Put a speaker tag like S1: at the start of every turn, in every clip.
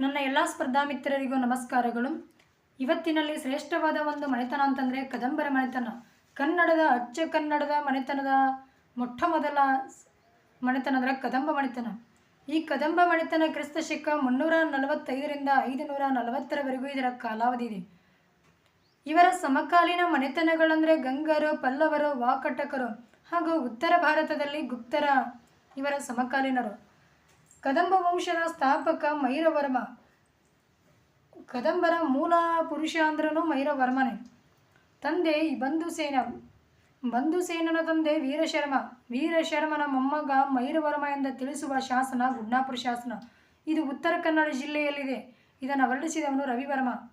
S1: ನನ್ನ ಎಲ್ಲ ಸ್ಪರ್ಧಾ ಮಿತ್ರರಿಗೂ ನಮಸ್ಕಾರಗಳು. ಇವತ್ತಿನಲ್ಲಿ ಶ್ರೇಷ್ಠವಾದ ಒಂದು ಮನೆತನ ಅಂತಂದರೆ ಕದಂಬರ ಮನೆತನ. ಕನ್ನಡದ ಅಚ್ಚ ಕನ್ನಡದ ಮನೆತನದ ಮೊಟ್ಟ ಮೊದಲ ಮನೆತನ ಅಂದರೆ ಕದಂಬ ಮನೆತನ. ಈ ಕದಂಬ ಮನೆತನ ಕ್ರಿಸ್ತ ಶಕ ಮುನ್ನೂರ ನಲವತ್ತೈದರಿಂದ ಐದು ನೂರ ನಲವತ್ತರವರೆಗೂ ಇದರ ಕಾಲಾವಧಿ ಇದೆ. ಇವರ ಸಮಕಾಲೀನ ಮನೆತನಗಳಂದರೆ ಗಂಗರು, ಪಲ್ಲವರು, ವಾಕಟಕರು ಹಾಗೂ ಉತ್ತರ ಭಾರತದಲ್ಲಿ ಗುಪ್ತರ ಇವರ ಸಮಕಾಲೀನರು. ಕದಂಬ ವಂಶದ ಸ್ಥಾಪಕ ಮೈರವರ್ಮ. ಕದಂಬರ ಮೂಲ ಪುರುಷ ಅಂದ್ರೂ ಮೈರವರ್ಮನೇ. ತಂದೆ ಬಂಧುಸೇನ, ಬಂಧುಸೇನನ ತಂದೆ ವೀರಶರ್ಮ. ವೀರಶರ್ಮನ ಮೊಮ್ಮಗ ಮೈರವರ್ಮ ಎಂದು ತಿಳಿಸುವ ಶಾಸನ ಗುಡ್ನಾಪುರ ಶಾಸನ. ಇದು ಉತ್ತರ ಕನ್ನಡ ಜಿಲ್ಲೆಯಲ್ಲಿದೆ. ಇದನ್ನು ವರ್ಣಿಸಿದವನು ರವಿವರ್ಮ.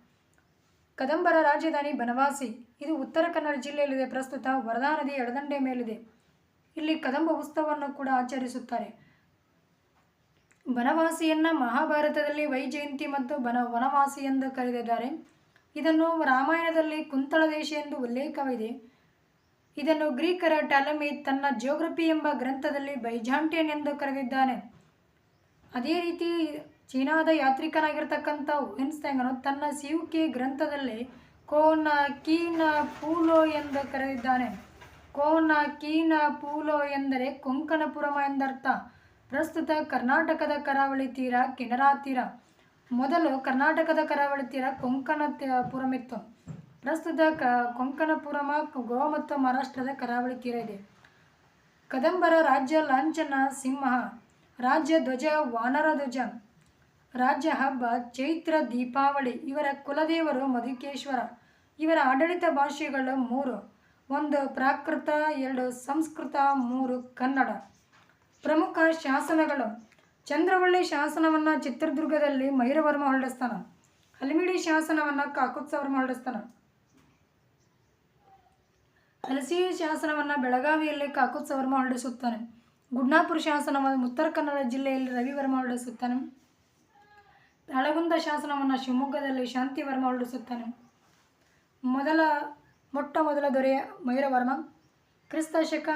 S1: ಕದಂಬರ ರಾಜಧಾನಿ ಬನವಾಸಿ. ಇದು ಉತ್ತರ ಕನ್ನಡ ಜಿಲ್ಲೆಯಲ್ಲಿದೆ. ಪ್ರಸ್ತುತ ವರದಾ ನದಿ ಎಡದಂಡೆ ಮೇಲಿದೆ. ಇಲ್ಲಿ ಕದಂಬ ಉತ್ಸವವನ್ನು ಕೂಡ ಆಚರಿಸುತ್ತಾರೆ. ಬನವಾಸಿಯನ್ನ ಮಹಾಭಾರತದಲ್ಲಿ ವೈಜಯಂತಿ ಮತ್ತು ಬನ ವನವಾಸಿ ಎಂದು ಕರೆದಿದ್ದಾರೆ. ಇದನ್ನು ರಾಮಾಯಣದಲ್ಲಿ ಕುಂತಳ ದೇಶ ಎಂದು ಉಲ್ಲೇಖವಿದೆ. ಇದನ್ನು ಗ್ರೀಕರ ಟಾಲಮಿ ತನ್ನ ಜಿಯೋಗ್ರಫಿ ಎಂಬ ಗ್ರಂಥದಲ್ಲಿ ಬೈಜಾಂಟಿಯನ್ ಎಂದು ಕರೆದಿದ್ದಾನೆ. ಅದೇ ರೀತಿ ಚೀನಾದ ಯಾತ್ರಿಕನಾಗಿರ್ತಕ್ಕಂಥ ಹುಯಿನ್ಸ್ಟ್ಯಾಂಗನು ತನ್ನ ಸಿಯುಕೆ ಗ್ರಂಥದಲ್ಲಿ ಕೋನ ಕೀನ ಪೂಲೋ ಎಂದು ಕರೆದಿದ್ದಾನೆ. ಕೋನ ಕೀನ ಪೂಲೋ ಎಂದರೆ ಕೊಂಕಣಪುರಮ ಎಂದರ್ಥ. ಪ್ರಸ್ತುತ ಕರ್ನಾಟಕದ ಕರಾವಳಿ ತೀರ, ಕೆನರಾ ತೀರ. ಮೊದಲು ಕರ್ನಾಟಕದ ಕರಾವಳಿ ತೀರ ಕೊಂಕಣ ಪುರಮಿತ್ತು ಪ್ರಸ್ತುತ ಕ ಕೊಂಕಣಪುರಮ ಗೋವಾ ಮತ್ತು ಮಹಾರಾಷ್ಟ್ರದ ಕರಾವಳಿ ತೀರ ಇದೆ. ಕದಂಬರ ರಾಜ್ಯ ಲಾಂಛನ ಸಿಂಹ. ರಾಜ್ಯ ಧ್ವಜ, ವಾನರ ಧ್ವಜ. ರಾಜ್ಯ ಹಬ್ಬ, ಚೈತ್ರ ದೀಪಾವಳಿ. ಇವರ ಕುಲದೇವರು ಮಧುಕೇಶ್ವರ. ಇವರ ಆಡಳಿತ ಭಾಷೆಗಳು ಮೂರು. ಒಂದು ಪ್ರಾಕೃತ, ಎರಡು ಸಂಸ್ಕೃತ, ಮೂರು ಕನ್ನಡ. ಪ್ರಮುಖ ಶಾಸನಗಳು. ಚಂದ್ರವಳ್ಳಿ ಶಾಸನವನ್ನು ಚಿತ್ರದುರ್ಗದಲ್ಲಿ ಮೈರವರ್ಮ ಹೊರಡಿಸ್ತಾನ. ಹಲಿಮಿಡಿ ಶಾಸನವನ್ನು ಕಾಕುತ್ಸವರ್ಮ ಹೊರಡಿಸ್ತಾನ. ಹಲಸಿ ಶಾಸನವನ್ನು ಬೆಳಗಾವಿಯಲ್ಲಿ ಕಾಕುತ್ಸವರ್ಮ ಹೊರಡಿಸುತ್ತಾನೆ. ಗುಡ್ನಾಪುರ ಶಾಸನವನ್ನು ಉತ್ತರ ಕನ್ನಡ ಜಿಲ್ಲೆಯಲ್ಲಿ ರವಿವರ್ಮ ಹೊರಡಿಸುತ್ತಾನೆ. ತಾಳಗುಂದ ಶಾಸನವನ್ನು ಶಿವಮೊಗ್ಗದಲ್ಲಿ ಶಾಂತಿವರ್ಮ ಹೊರಡಿಸುತ್ತಾನೆ. ಮೊದಲ, ಮೊಟ್ಟ ಮೊದಲ ದೊರೆ ಮೈರವರ್ಮ ಕ್ರಿಸ್ತ ಶಕ.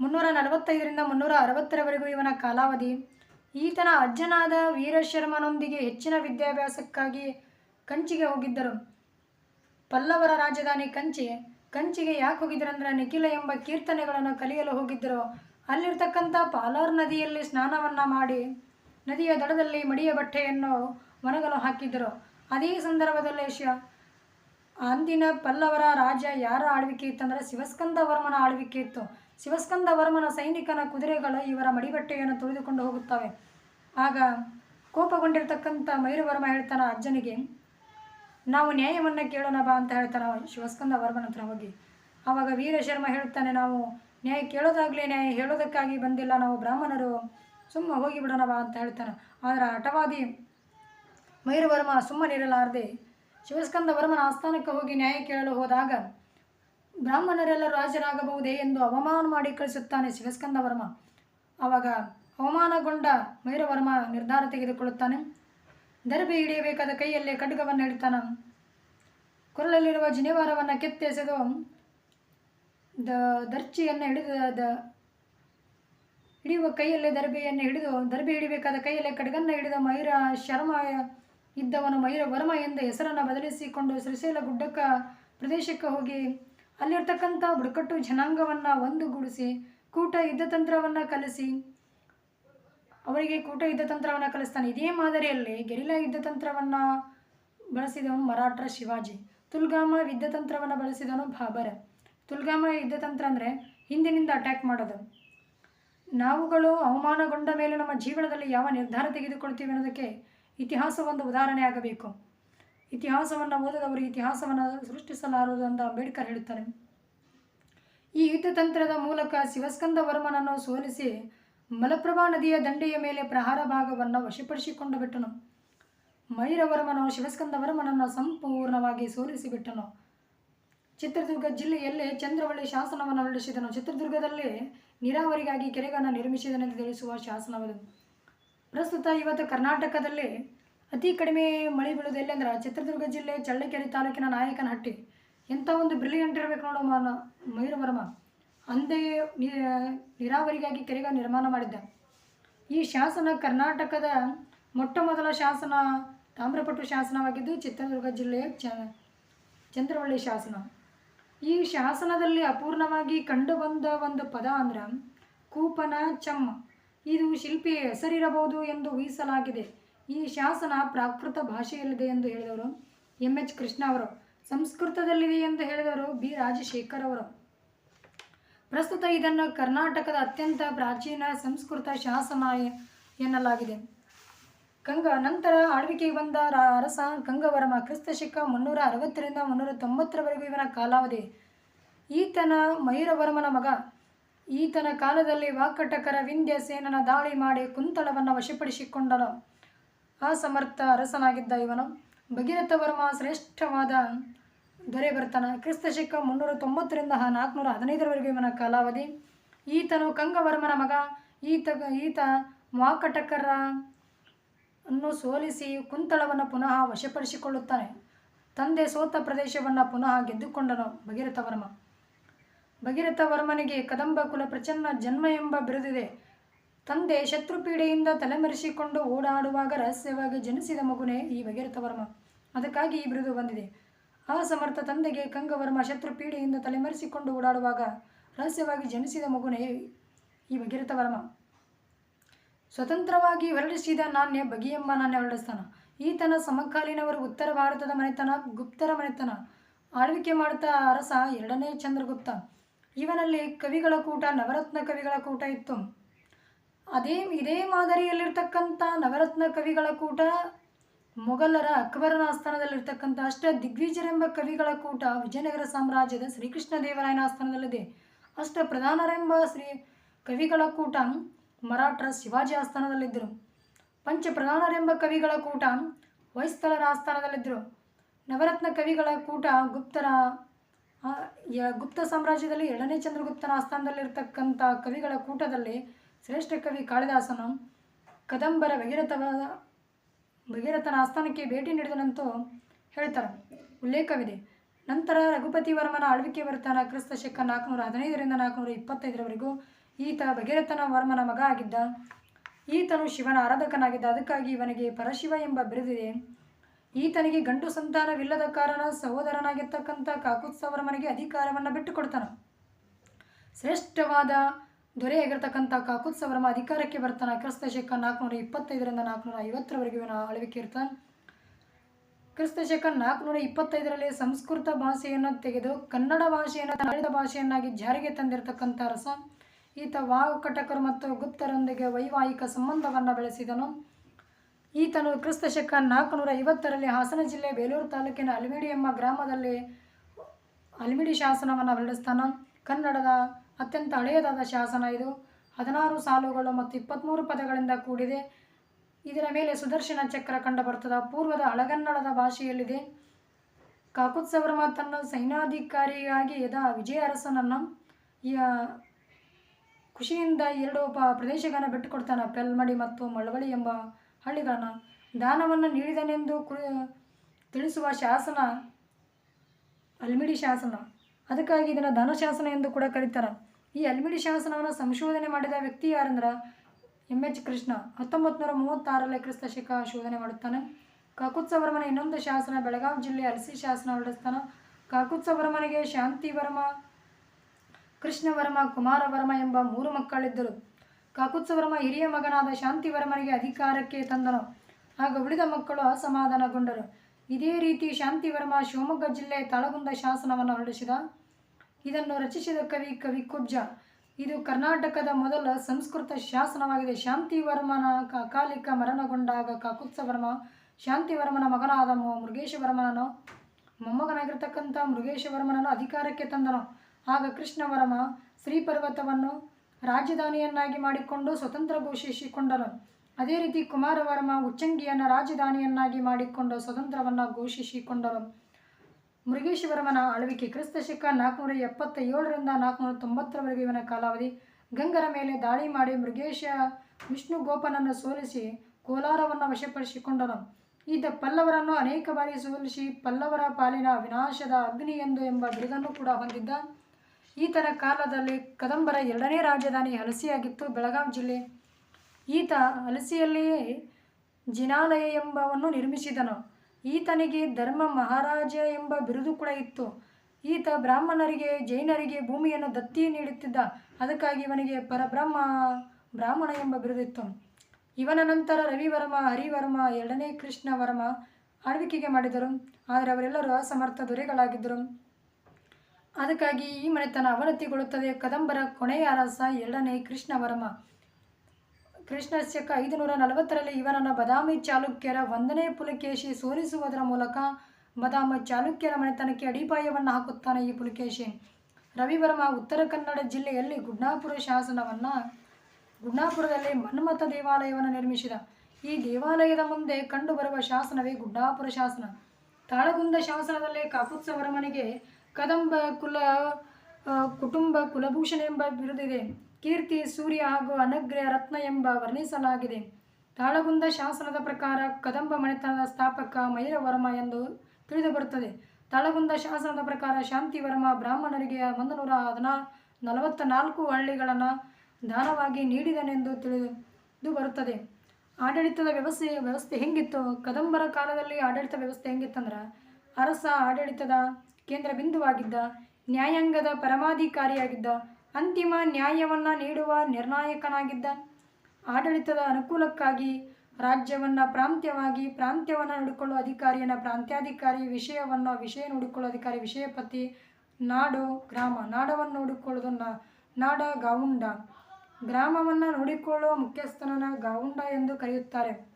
S1: ಮುನ್ನೂರ ನಲವತ್ತೈದರಿಂದ ಮುನ್ನೂರ ಅರವತ್ತರವರೆಗೂ ಇವನ ಕಾಲಾವಧಿ. ಈತನ ಅಜ್ಜನಾದ ವೀರಶರ್ಮನೊಂದಿಗೆ ಹೆಚ್ಚಿನ ವಿದ್ಯಾಭ್ಯಾಸಕ್ಕಾಗಿ ಕಂಚಿಗೆ ಹೋಗಿದ್ದರು. ಪಲ್ಲವರ ರಾಜಧಾನಿ ಕಂಚಿ, ಕಂಚಿಗೆ ಯಾಕೆ ಹೋಗಿದ್ದರಂದ್ರೆ ನಿಖಿಲ ಎಂಬ ಕೀರ್ತನೆಗಳನ್ನು ಕಲಿಯಲು ಹೋಗಿದ್ದರು. ಅಲ್ಲಿರ್ತಕ್ಕಂಥ ಪಾಲಾರ್ ನದಿಯಲ್ಲಿ ಸ್ನಾನವನ್ನು ಮಾಡಿ ನದಿಯ ದಡದಲ್ಲಿ ಮಡಿಯ ಬಟ್ಟೆಯನ್ನು ಒಣಗಲು ಹಾಕಿದ್ದರು. ಅದೇ ಸಂದರ್ಭದಲ್ಲಿ ಶ, ಅಂದಿನ ಪಲ್ಲವರ ರಾಜ ಯಾರ ಆಳ್ವಿಕೆ ಇತ್ತಂದರೆ ಶಿವಸ್ಕಂದ ವರ್ಮನ ಆಳ್ವಿಕೆ ಇತ್ತು. ಶಿವಸ್ಕಂದ ವರ್ಮನ ಸೈನಿಕನ ಕುದುರೆಗಳು ಇವರ ಮಡಿಬಟ್ಟೆಯನ್ನು ತುಳಿದುಕೊಂಡು ಹೋಗುತ್ತವೆ. ಆಗ ಕೋಪಗೊಂಡಿರ್ತಕ್ಕಂಥ ಮಯೂರವರ್ಮ ಹೇಳ್ತಾನೆ, ಅಜ್ಜನಿಗೆ, ನಾವು ನ್ಯಾಯವನ್ನು ಕೇಳೋಣ ಬಾ ಅಂತ ಹೇಳ್ತಾನೆ ಶಿವಸ್ಕಂದ ವರ್ಮನ ಹತ್ರ ಹೋಗಿ. ಆವಾಗ ವೀರಶರ್ಮ ಹೇಳ್ತಾನೆ, ನಾವು ನ್ಯಾಯ ಕೇಳೋದಾಗಲಿ ನ್ಯಾಯ ಹೇಳೋದಕ್ಕಾಗಿ ಬಂದಿಲ್ಲ. ನಾವು ಬ್ರಾಹ್ಮಣರು ಸುಮ್ಮ ಹೋಗಿ ಬಿಡೋಣ ಬಾ ಅಂತ ಹೇಳ್ತಾನೆ. ಆದರೆ ಹಠವಾದಿ ಮಯೂರವರ್ಮ ಸುಮ್ಮನಿರಲಾರದೆ ಶಿವಸ್ಕಂದ ವರ್ಮನ ಆಸ್ಥಾನಕ್ಕೆ ಹೋಗಿ ನ್ಯಾಯ ಕೇಳಲು ಹೋದಾಗ ಬ್ರಾಹ್ಮಣರೆಲ್ಲ ರಾಜರಾಗಬಹುದೇ ಎಂದು ಅವಮಾನ ಮಾಡಿ ಕಳಿಸುತ್ತಾನೆ ಶಿವಸ್ಕಂದವರ್ಮ. ಆವಾಗ ಅವಮಾನಗೊಂಡ ಮೈರವರ್ಮ ನಿರ್ಧಾರ ತೆಗೆದುಕೊಳ್ಳುತ್ತಾನೆ. ದರ್ಬೆ ಹಿಡಿಯಬೇಕಾದ ಕೈಯಲ್ಲೇ ಖಡ್ಗವನ್ನು ಹಿಡಿತಾನ ಕೊರಳಲ್ಲಿರುವ ಜಿನೇವಾರವನ್ನು ಕೆತ್ತೆಸೆದು ದ ದರ್ಚಿಯನ್ನು ಹಿಡಿದು ದ ಹಿಡಿಯುವ ಕೈಯಲ್ಲೇ ದರ್ಬೆಯನ್ನು ಹಿಡಿದು ದರ್ಬೆ ಹಿಡಿಬೇಕಾದ ಕೈಯಲ್ಲೇ ಖಡ್ಗನ್ನು ಹಿಡಿದ ಮೈರ ಶರ್ಮ ಇದ್ದವನು ಮೈರ ವರ್ಮ ಎಂದ ಹೆಸರನ್ನು ಬದಲಿಸಿಕೊಂಡು ಶ್ರೀಶೈಲ ಗುಡ್ಡಕ್ಕ ಪ್ರದೇಶಕ್ಕೆ ಹೋಗಿ ಅಲ್ಲಿರ್ತಕ್ಕಂಥ ಬುಡಕಟ್ಟು ಜನಾಂಗವನ್ನು ಒಂದುಗೂಡಿಸಿ, ಕೂಟ ಯುದ್ಧ ಯುದ್ಧತಂತ್ರವನ್ನು ಕಲಿಸಿ, ಅವರಿಗೆ ಕೂಟ ಯುದ್ಧ ಯುದ್ಧತಂತ್ರವನ್ನು ಕಲಿಸ್ತಾನೆ. ಇದೇ ಮಾದರಿಯಲ್ಲಿ ಗೆರಿಲ್ಲಾ ಯುದ್ಧತಂತ್ರವನ್ನು ಬಳಸಿದವನು ಮರಾಠರ ಶಿವಾಜಿ, ತುಲ್ಗಾಮ ಯುದ್ಧತಂತ್ರವನ್ನು ಬಳಸಿದವನು ಬಾಬರ್. ತುಲ್ಗಾಮ ಯುದ್ಧತಂತ್ರ ಅಂದರೆ ಹಿಂದಿನಿಂದ ಅಟ್ಯಾಕ್ ಮಾಡೋದು. ನಾವುಗಳು ಅವಮಾನಗೊಂಡ ಮೇಲೆ ನಮ್ಮ ಜೀವನದಲ್ಲಿ ಯಾವ ನಿರ್ಧಾರ ತೆಗೆದುಕೊಳ್ತೀವಿ ಅನ್ನೋದಕ್ಕೆ ಇತಿಹಾಸ ಒಂದು ಉದಾಹರಣೆ ಆಗಬೇಕು ಇತಿಹಾಸವನ್ನು ಓದದವರು ಇತಿಹಾಸವನ್ನು ಸೃಷ್ಟಿಸಲಾರದು ಅಂತ ಅಂಬೇಡ್ಕರ್ ಹೇಳುತ್ತಾರೆ ಈ ಯುದ್ಧತಂತ್ರದ ಮೂಲಕ ಶಿವಸ್ಕಂದ ವರ್ಮನನ್ನು ಸೋಲಿಸಿ ಮಲಪ್ರಭಾ ನದಿಯ ದಂಡೆಯ ಮೇಲೆ ಪ್ರಹಾರ ಭಾಗವನ್ನು ವಶಪಡಿಸಿಕೊಂಡು ಬಿಟ್ಟನು. ಮೈರವರ್ಮನು ಶಿವಸ್ಕಂದ ವರ್ಮನನ್ನು ಸಂಪೂರ್ಣವಾಗಿ ಸೋಲಿಸಿಬಿಟ್ಟನು ಚಿತ್ರದುರ್ಗ ಜಿಲ್ಲೆಯಲ್ಲಿ ಚಂದ್ರವಳ್ಳಿ ಶಾಸನವನ್ನು ಹೊರಡಿಸಿದನು ಚಿತ್ರದುರ್ಗದಲ್ಲಿ ನೀರಾವರಿಗಾಗಿ ಕೆರೆಗಳನ್ನು ನಿರ್ಮಿಸಿದನೆಂದು ತಿಳಿಸುವ ಶಾಸನವದು. ಪ್ರಸ್ತುತ ಇವತ್ತು ಕರ್ನಾಟಕದಲ್ಲಿ ಅತಿ ಕಡಿಮೆ ಮಳೆ ಬೀಳೋದು ಎಲ್ಲೆಂದ್ರೆ ಚಿತ್ರದುರ್ಗ ಜಿಲ್ಲೆ ಚಳ್ಳಕೆರೆ ತಾಲೂಕಿನ ನಾಯಕನಹಟ್ಟಿ. ಎಂಥ ಒಂದು ಬ್ರಿಲಿಯಂಟ್ ಇರಬೇಕು ನೋಡು ಮಾನ, ಮಯೂರವರ್ಮ. ಅಂದೇ ನೀರಾವರಿಗಾಗಿ ಕೆರೆಗ ನಿರ್ಮಾಣ ಮಾಡಿದ್ದ. ಈ ಶಾಸನ ಕರ್ನಾಟಕದ ಮೊಟ್ಟ ಮೊದಲ ಶಾಸನ, ತಾಮ್ರಪಟ್ಟು ಶಾಸನವಾಗಿದ್ದು ಚಿತ್ರದುರ್ಗ ಜಿಲ್ಲೆಯ ಚ, ಚಂದ್ರವಳ್ಳಿ ಶಾಸನ. ಈ ಶಾಸನದಲ್ಲಿ ಅಪೂರ್ಣವಾಗಿ ಕಂಡುಬಂದ ಒಂದು ಪದ ಅಂದ್ರೆ, ಕೂಪನ ಚಮ್ಮ ಇದು ಶಿಲ್ಪಿಯ ಹೆಸರಿರಬಹುದು ಎಂದು ಊಹಿಸಲಾಗಿದೆ. ಈ ಶಾಸನ ಪ್ರಾಕೃತ ಭಾಷೆಯಲ್ಲಿದೆ ಎಂದು ಹೇಳಿದವರು ಎಂ ಎಚ್ ಕೃಷ್ಣ ಅವರು, ಸಂಸ್ಕೃತದಲ್ಲಿದೆ ಎಂದು ಹೇಳಿದವರು ಬಿ ರಾಜಶೇಖರ್ ಅವರು. ಪ್ರಸ್ತುತ ಇದನ್ನು ಕರ್ನಾಟಕದ ಅತ್ಯಂತ ಪ್ರಾಚೀನ ಸಂಸ್ಕೃತ ಶಾಸನ ಎನ್ನಲಾಗಿದೆ. ಕಂಗ ನಂತರ ಆಳ್ವಿಕೆಗೆ ಬಂದ ಅರಸ ಕಂಗವರ್ಮ ಕ್ರಿಸ್ತ ಶಿಖ ಮುನ್ನೂರ ಅರವತ್ತರಿಂದ ಮುನ್ನೂರ ತೊಂಬತ್ತರವರೆಗೂ ಇವನ ಕಾಲಾವಧಿ. ಈತನ ಮಯೂರವರ್ಮನ ಮಗ. ಈತನ ಕಾಲದಲ್ಲಿ ವಾಕಟಕರ ವಿಂಧ್ಯ ಸೇನನ ದಾಳಿ ಮಾಡಿ ಕುಂತಳವನ್ನು ವಶಪಡಿಸಿಕೊಂಡನು. ಅಸಮರ್ಥ ಅರಸನಾಗಿದ್ದ ಇವನು. ಭಗೀರಥ ವರ್ಮ ಶ್ರೇಷ್ಠವಾದ ದೊರೆ ಬರ್ತಾನೆ ಕ್ರಿಸ್ತ ಶಕ ಮುನ್ನೂರ ತೊಂಬತ್ತರಿಂದ ನಾಲ್ಕುನೂರ ಹದಿನೈದರವರೆಗೂ ಇವನ ಕಾಲಾವಧಿ. ಈತನು ಕಂಗವರ್ಮನ ಮಗ. ಈತ ಈತ ಅನ್ನು ಸೋಲಿಸಿ ಕುಂತಳವನ್ನು ಪುನಃ ವಶಪಡಿಸಿಕೊಳ್ಳುತ್ತಾನೆ. ತಂದೆ ಸೋತ ಪ್ರದೇಶವನ್ನು ಪುನಃ ಗೆದ್ದುಕೊಂಡನು ಭಗೀರಥ ವರ್ಮ ಭಗೀರಥ ವರ್ಮನಿಗೆ ಕದಂಬ ಕುಲ ಪ್ರಚನ್ನ ಜನ್ಮ ಎಂಬ ಬಿರುದಿದೆ. ತಂದೆ ಶತ್ರುಪೀಡೆಯಿಂದ ತಲೆಮರೆಸಿಕೊಂಡು ಓಡಾಡುವಾಗ ರಹಸ್ಯವಾಗಿ ಜನಿಸಿದ ಮಗುನೇ ಈ ಭಗೀರಥ ವರ್ಮ ಅದಕ್ಕಾಗಿ ಈ ಬಿರುದು ಬಂದಿದೆ. ಅಸಮರ್ಥ ತಂದೆಗೆ ಕಂಗವರ್ಮ ಶತ್ರುಪೀಡೆಯಿಂದ ತಲೆಮರೆಸಿಕೊಂಡು ಓಡಾಡುವಾಗ ರಹಸ್ಯವಾಗಿ ಜನಿಸಿದ ಮಗುನೇ ಈ ಭಗೀರಥ ವರ್ಮ ಸ್ವತಂತ್ರವಾಗಿ ಹೊರಡಿಸಿದ ನಾಣ್ಯ ಬಗಿಯಮ್ಮ ನಾಣ್ಯ ಹೊರಡಿಸ್ತಾನ. ಈತನ ಸಮಕಾಲೀನವರು ಉತ್ತರ ಭಾರತದ ಮನೆತನ, ಗುಪ್ತರ ಮನೆತನ. ಆಳ್ವಿಕೆ ಮಾಡುತ್ತಾ ಅರಸ ಎರಡನೇ ಚಂದ್ರಗುಪ್ತ. ಇವನಲ್ಲಿ ಕವಿಗಳ ಕೂಟ, ನವರತ್ನ ಕವಿಗಳ ಕೂಟ ಇತ್ತು. ಅದೇ ಇದೇ ಮಾದರಿಯಲ್ಲಿರ್ತಕ್ಕಂಥ ನವರತ್ನ ಕವಿಗಳ ಕೂಟ, ಮೊಘಲರ ಅಕ್ಬರನ ಆಸ್ಥಾನದಲ್ಲಿರ್ತಕ್ಕಂಥ ಅಷ್ಟ ದಿಗ್ವಿಜರೆಂಬ ಕವಿಗಳ ಕೂಟ ವಿಜಯನಗರ ಸಾಮ್ರಾಜ್ಯದ ಶ್ರೀಕೃಷ್ಣ ದೇವರಾಯನ ಆಸ್ಥಾನದಲ್ಲಿದೆ. ಅಷ್ಟ ಪ್ರಧಾನರೆಂಬ ಶ್ರೀ ಕವಿಗಳ ಕೂಟ ಮರಾಠರ ಶಿವಾಜಿ ಆಸ್ಥಾನದಲ್ಲಿದ್ದರು. ಪಂಚ ಪ್ರಧಾನರೆಂಬ ಕವಿಗಳ ಕೂಟ ಹೊಯ್ಸಳರ ಆಸ್ಥಾನದಲ್ಲಿದ್ದರು. ನವರತ್ನ ಕವಿಗಳ ಕೂಟ ಗುಪ್ತರ ಗುಪ್ತ ಸಾಮ್ರಾಜ್ಯದಲ್ಲಿ ಎರಡನೇ ಚಂದ್ರಗುಪ್ತನ ಆಸ್ಥಾನದಲ್ಲಿರ್ತಕ್ಕಂಥ ಕವಿಗಳ ಕೂಟದಲ್ಲಿ ಶ್ರೇಷ್ಠ ಕವಿ ಕಾಳಿದಾಸನು ಕದಂಬರ ಭಗೀರಥವಾದ ಭಗೀರಥನ ಆಸ್ಥಾನಕ್ಕೆ ಭೇಟಿ ನೀಡಿದನಂತೂ ಹೇಳ್ತಾರೆ. ಉಲ್ಲೇಖವಿದೆ ನಂತರ ರಘುಪತಿ ವರ್ಮನ ಆಳ್ವಿಕೆ ಬರ್ತಾನ ಕ್ರಿಸ್ತ ಶಕ ನಾಲ್ಕುನೂರ ಹದಿನೈದರಿಂದ ನಾಲ್ಕುನೂರ ಇಪ್ಪತ್ತೈದರವರೆಗೂ ಈತ ಭಗೀರಥನ ವರ್ಮನ ಮಗ ಆಗಿದ್ದ. ಈತನು ಶಿವನ ಆರಾಧಕನಾಗಿದ್ದ. ಅದಕ್ಕಾಗಿ ಇವನಿಗೆ ಪರಶಿವ ಎಂಬ ಬಿರುದಿದೆ. ಈತನಿಗೆ ಗಂಡು ಸಂತಾನವಿಲ್ಲದ ಕಾರಣ ಸಹೋದರನಾಗಿರ್ತಕ್ಕಂಥ ಕಾಕುತ್ಸವರ್ಮನಿಗೆ ಅಧಿಕಾರವನ್ನು ಬಿಟ್ಟುಕೊಡ್ತಾನೆ. ಶ್ರೇಷ್ಠವಾದ ದೊರೆಯಾಗಿರ್ತಕ್ಕಂಥ ಕಾಕುತ್ಸವರ್ಮ ಅಧಿಕಾರಕ್ಕೆ ಬರ್ತಾನೆ ಕ್ರಿಸ್ತ ಶಕ ನಾಲ್ಕುನೂರ ಇಪ್ಪತ್ತೈದರಿಂದ ನಾಲ್ಕುನೂರ ಐವತ್ತರವರೆಗೆ ಅಳವಿಕೆ ಆಳ್ವಿಕೆ ಇರ್ತಾನೆ. ಕ್ರಿಸ್ತ ಶಕ ನಾಲ್ಕುನೂರ ಇಪ್ಪತ್ತೈದರಲ್ಲಿ ಸಂಸ್ಕೃತ ಭಾಷೆಯನ್ನು ತೆಗೆದು ಕನ್ನಡ ಭಾಷೆಯನ್ನು ಆಳಿದ ಭಾಷೆಯನ್ನಾಗಿ ಜಾರಿಗೆ ತಂದಿರತಕ್ಕಂಥ ರಸ ಈತ ವಾಕಟಕರು ಮತ್ತು ಗುಪ್ತರೊಂದಿಗೆ ವೈವಾಹಿಕ ಸಂಬಂಧವನ್ನು ಬೆಳೆಸಿದನು. ಈತನು ಕ್ರಿಸ್ತ ಶಕ ನಾಲ್ಕುನೂರ ಐವತ್ತರಲ್ಲಿ ಹಾಸನ ಜಿಲ್ಲೆ ಬೇಲೂರು ತಾಲೂಕಿನ ಅಲ್ಮಿಡಿ ಎಂಬ ಗ್ರಾಮದಲ್ಲಿ ಅಲ್ಮಿಡಿ ಶಾಸನವನ್ನು ಹೊರಡಿಸ್ತಾನ. ಕನ್ನಡದ ಅತ್ಯಂತ ಹಳೆಯದಾದ ಶಾಸನ ಇದು. ಹದಿನಾರು ಸಾಲುಗಳು ಮತ್ತು ಇಪ್ಪತ್ತ್ಮೂರು ಪದಗಳಿಂದ ಕೂಡಿದೆ. ಇದರ ಮೇಲೆ ಸುದರ್ಶನ ಚಕ್ರ ಕಂಡುಬರ್ತದ ಪೂರ್ವದ ಹಳಗನ್ನಡದ ಭಾಷೆಯಲ್ಲಿದೆ. ಕಾಕುತ್ಸವರ್ಮ ತನ್ನ ಸೈನ್ಯಾಧಿಕಾರಿಯಾಗಿ ಎದ ವಿಜಯ ಅರಸನನ್ನು ಖುಷಿಯಿಂದ ಎರಡು ಪ ಪ್ರದೇಶಗಳನ್ನು ಬಿಟ್ಟುಕೊಡ್ತಾನೆ. ಪೆಲ್ಮಡಿ ಮತ್ತು ಮಳವಳಿ ಎಂಬ ಹಳ್ಳಿಗಳನ್ನು ದಾನವನ್ನು ನೀಡಿದನೆಂದು ತಿಳಿಸುವ ಶಾಸನ, ಅಲ್ಮಿಡಿ ಶಾಸನ. ಅದಕ್ಕಾಗಿ ಇದನ್ನು ಧನಶಾಸನ ಎಂದು ಕೂಡ ಕರೀತಾರೆ. ಈ ಅಲ್ಮಿಡಿ ಶಾಸನವನ್ನು ಸಂಶೋಧನೆ ಮಾಡಿದ ವ್ಯಕ್ತಿ ಯಾರಂದ್ರೆ ಎಂ ಎಚ್ ಕೃಷ್ಣ. ಹತ್ತೊಂಬತ್ತು ನೂರ ಮೂವತ್ತಾರರಲ್ಲಿ ಕ್ರಿಸ್ತ ಶಕ ಶೋಧನೆ ಮಾಡುತ್ತಾನೆ. ಕಾಕುತ್ಸವರ್ಮನ ಇನ್ನೊಂದು ಶಾಸನ ಬೆಳಗಾವಿ ಜಿಲ್ಲೆ ಅಲಸಿ ಶಾಸನ ಹೊರಡಿಸ್ತಾನೆ ಕಾಕುತ್ಸವರ್ಮನಿಗೆ ಶಾಂತಿವರ್ಮ, ಕೃಷ್ಣವರ್ಮ, ಕುಮಾರವರ್ಮ ಎಂಬ ಮೂರು ಮಕ್ಕಳಿದ್ದರು. ಕಾಕುತ್ಸವರ್ಮ ಹಿರಿಯ ಮಗನಾದ ಶಾಂತಿವರ್ಮನಿಗೆ ಅಧಿಕಾರಕ್ಕೆ ತಂದನು. ಆಗ ಉಳಿದ ಮಕ್ಕಳು ಅಸಮಾಧಾನಗೊಂಡರು. ಇದೇ ರೀತಿ ಶಾಂತಿವರ್ಮ ಶಿವಮೊಗ್ಗ ಜಿಲ್ಲೆ ತಳಗುಂದ ಶಾಸನವನ್ನು ಹೊರಡಿಸಿದ ಇದನ್ನು ರಚಿಸಿದ ಕವಿ ಕವಿ ಕುಬ್ಜ. ಇದು ಕರ್ನಾಟಕದ ಮೊದಲ ಸಂಸ್ಕೃತ ಶಾಸನವಾಗಿದೆ. ಶಾಂತಿವರ್ಮನ ಅಕಾಲಿಕ ಮರಣಗೊಂಡಾಗ ಕಾಕುತ್ಸವರ್ಮ, ಶಾಂತಿವರ್ಮನ ಮಗನಾದ ಮೃಗೇಶವರ್ಮನನ್ನು ಮೊಮ್ಮಗನಾಗಿರ್ತಕ್ಕಂಥ ಮೃಗೇಶವರ್ಮನನ್ನು ಅಧಿಕಾರಕ್ಕೆ ತಂದನು. ಆಗ ಕೃಷ್ಣವರ್ಮ ಶ್ರೀ ಪರ್ವತವನ್ನು ರಾಜಧಾನಿಯನ್ನಾಗಿ ಮಾಡಿಕೊಂಡು ಸ್ವತಂತ್ರ ಘೋಷಿಸಿಕೊಂಡನು. ಅದೇ ರೀತಿ ಕುಮಾರವರ್ಮ ಉಚ್ಚಂಗಿಯನ್ನು ರಾಜಧಾನಿಯನ್ನಾಗಿ ಮಾಡಿಕೊಂಡು ಸ್ವತಂತ್ರವನ್ನು ಘೋಷಿಸಿಕೊಂಡರು. ಮೃಗೇಶ್ವರಮನ ಆಳ್ವಿಕೆ ಕ್ರಿಸ್ತ ಶಕ ನಾಲ್ಕುನೂರ ಎಪ್ಪತ್ತ ಏಳರಿಂದ ನಾಲ್ಕುನೂರ ತೊಂಬತ್ತರವರೆಗೆ ಇವನ ಕಾಲಾವಧಿ. ಗಂಗರ ಮೇಲೆ ದಾಳಿ ಮಾಡಿ ಮೃಗೇಶ ವಿಷ್ಣು ಗೋಪನನ್ನು ಸೋಲಿಸಿ ಕೋಲಾರವನ್ನು ವಶಪಡಿಸಿಕೊಂಡನು. ಈತ ಪಲ್ಲವರನ್ನು ಅನೇಕ ಬಾರಿ ಸೋಲಿಸಿ ಪಲ್ಲವರ ಪಾಲಿನ ವಿನಾಶದ ಅಗ್ನಿ ಎಂದು ಎಂಬ ಬಿರುದನ್ನು ಕೂಡ ಹೊಂದಿದ್ದ. ಈತನ ಕಾಲದಲ್ಲಿ ಕದಂಬರ ಎರಡನೇ ರಾಜಧಾನಿ ಹಲಸಿಯಾಗಿತ್ತು, ಬೆಳಗಾವಿ ಜಿಲ್ಲೆ. ಈತ ಹಲಸಿಯಲ್ಲಿಯೇ ಜಿನಾಲಯ ಎಂಬವನ್ನು ನಿರ್ಮಿಸಿದನು. ಈತನಿಗೆ ಧರ್ಮ ಮಹಾರಾಜ ಎಂಬ ಬಿರುದು ಕೂಡ ಇತ್ತು. ಈತ ಬ್ರಾಹ್ಮಣರಿಗೆ, ಜೈನರಿಗೆ ಭೂಮಿಯನ್ನು ದತ್ತಿ ನೀಡುತ್ತಿದ್ದ. ಅದಕ್ಕಾಗಿ ಇವನಿಗೆ ಪರಬ್ರಹ್ಮ, ಬ್ರಾಹ್ಮಣ ಎಂಬ ಬಿರುದಿತ್ತು ಇವನ ನಂತರ ರವಿವರ್ಮ, ಹರಿವರ್ಮ, ಎರಡನೇ ಕೃಷ್ಣವರ್ಮ ಆಳ್ವಿಕೆಗೆ ಮಾಡಿದರು. ಆದರೆ ಅವರೆಲ್ಲರೂ ಅಸಮರ್ಥ ದೊರೆಗಳಾಗಿದ್ದರು. ಅದಕ್ಕಾಗಿ ಈ ಮನೆತನ ಅವನತಿಗೊಳ್ಳುತ್ತದೆ. ಕದಂಬರ ಕೊನೆಯ ಅರಸ ಎರಡನೇ ಕೃಷ್ಣವರ್ಮ. ಕೃಷ್ಣ ಶಕ ಐದುನೂರ ನಲವತ್ತರಲ್ಲಿ ಇವನನ್ನು ಬದಾಮಿ ಚಾಲುಕ್ಯರ ಒಂದನೇ ಪುಲಕೇಶಿ ಸೋಲಿಸುವುದರ ಮೂಲಕ ಬದಾಮಿ ಚಾಲುಕ್ಯರ ಮನೆತನಕ್ಕೆ ಅಡಿಪಾಯವನ್ನು ಹಾಕುತ್ತಾನೆ ಈ ಪುಲಕೇಶಿ. ರವಿವರ್ಮ ಉತ್ತರ ಕನ್ನಡ ಜಿಲ್ಲೆಯಲ್ಲಿ ಗುಡ್ನಾಪುರ ಶಾಸನವನ್ನು, ಗುಡ್ನಾಪುರದಲ್ಲಿ ಮನ್ಮಥ ದೇವಾಲಯವನ್ನು ನಿರ್ಮಿಸಿದ. ಈ ದೇವಾಲಯದ ಮುಂದೆ ಕಂಡುಬರುವ ಶಾಸನವೇ ಗುಡ್ಡಾಪುರ ಶಾಸನ. ತಾಳಗುಂದ ಶಾಸನದಲ್ಲಿ ಕಾಕುತ್ಸವರ್ಮನಿಗೆ ಕದಂಬ ಕುಲ ಕುಟುಂಬ ಕುಲಭೂಷಣ ಎಂಬ ಬಿರುದಿದೆ. ಕೀರ್ತಿ, ಸೂರ್ಯ ಹಾಗೂ ಅನಗ್ರ್ಯ ರತ್ನ ಎಂಬ ವರ್ಣಿಸಲಾಗಿದೆ. ತಾಳಗುಂದ ಶಾಸನದ ಪ್ರಕಾರ ಕದಂಬ ಮನೆತನದ ಸ್ಥಾಪಕ ಮೈರವರ್ಮ ಎಂದು ತಿಳಿದು ಬರುತ್ತದೆ ತಾಳಗುಂದ ಶಾಸನದ ಪ್ರಕಾರ ಶಾಂತಿವರ್ಮ ಬ್ರಾಹ್ಮಣರಿಗೆ ಒಂದು ನೂರ ಹದಿನಾ ನಲವತ್ತ ನಾಲ್ಕು ಹಳ್ಳಿಗಳನ್ನು ದಾನವಾಗಿ ನೀಡಿದನೆಂದು ತಿಳಿದು ಬರುತ್ತದೆ ಆಡಳಿತದ ವ್ಯವಸ್ಥೆ ವ್ಯವಸ್ಥೆ ಹೆಂಗಿತ್ತು? ಕದಂಬರ ಕಾಲದಲ್ಲಿ ಆಡಳಿತ ವ್ಯವಸ್ಥೆ ಹೆಂಗಿತ್ತಂದ್ರೆ? ಅರಸ ಆಡಳಿತದ ಕೇಂದ್ರ ಬಿಂದುವಾಗಿದ್ದ ನ್ಯಾಯಾಂಗದ ಪರಮಾಧಿಕಾರಿಯಾಗಿದ್ದ, ಅಂತಿಮ ನ್ಯಾಯವನ್ನು ನೀಡುವ ನಿರ್ಣಾಯಕನಾಗಿದ್ದ. ಆಡಳಿತದ ಅನುಕೂಲಕ್ಕಾಗಿ ರಾಜ್ಯವನ್ನು ಪ್ರಾಂತ್ಯವಾಗಿ ಪ್ರಾಂತ್ಯವನ್ನು ನೋಡಿಕೊಳ್ಳುವ ಅಧಿಕಾರಿಯನ್ನು, ಪ್ರಾಂತ್ಯಾಧಿಕಾರಿ ವಿಷಯವನ್ನು, ವಿಷಯ ನೋಡಿಕೊಳ್ಳುವ ಅಧಿಕಾರಿ ವಿಷಯಪತಿ ನಾಡು ಗ್ರಾಮ, ನಾಡವನ್ನು ನೋಡಿಕೊಳ್ಳೋದನ್ನು ನಾಡ ಗಾವುಂಡ. ಗ್ರಾಮವನ್ನು ನೋಡಿಕೊಳ್ಳುವ ಮುಖ್ಯಸ್ಥನನ್ನ ಗಾವುಂಡ ಎಂದು ಕರೆಯುತ್ತಾರೆ.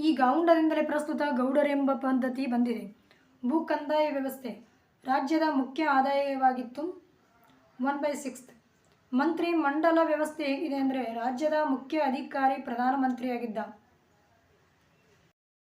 S1: ಈ ಗಾವುಂಡದಿಂದಲೇ ಪ್ರಸ್ತುತ ಗೌಡರೆಂಬ ಪದ್ಧತಿ ಬಂದಿದೆ. ಭೂ ಕಂದಾಯ ವ್ಯವಸ್ಥೆ. ರಾಜ್ಯದ ಮುಖ್ಯ ಆದಾಯವಾಗಿತ್ತು. ಒನ್ ಬೈ ಸಿಕ್ಸ್ತ್ ಮಂತ್ರಿ ಮಂಡಲ ವ್ಯವಸ್ಥೆ ಹೇಗಿದೆ ಅಂದರೆ ರಾಜ್ಯದ ಮುಖ್ಯ ಅಧಿಕಾರಿ ಪ್ರಧಾನಮಂತ್ರಿಯಾಗಿದ್ದ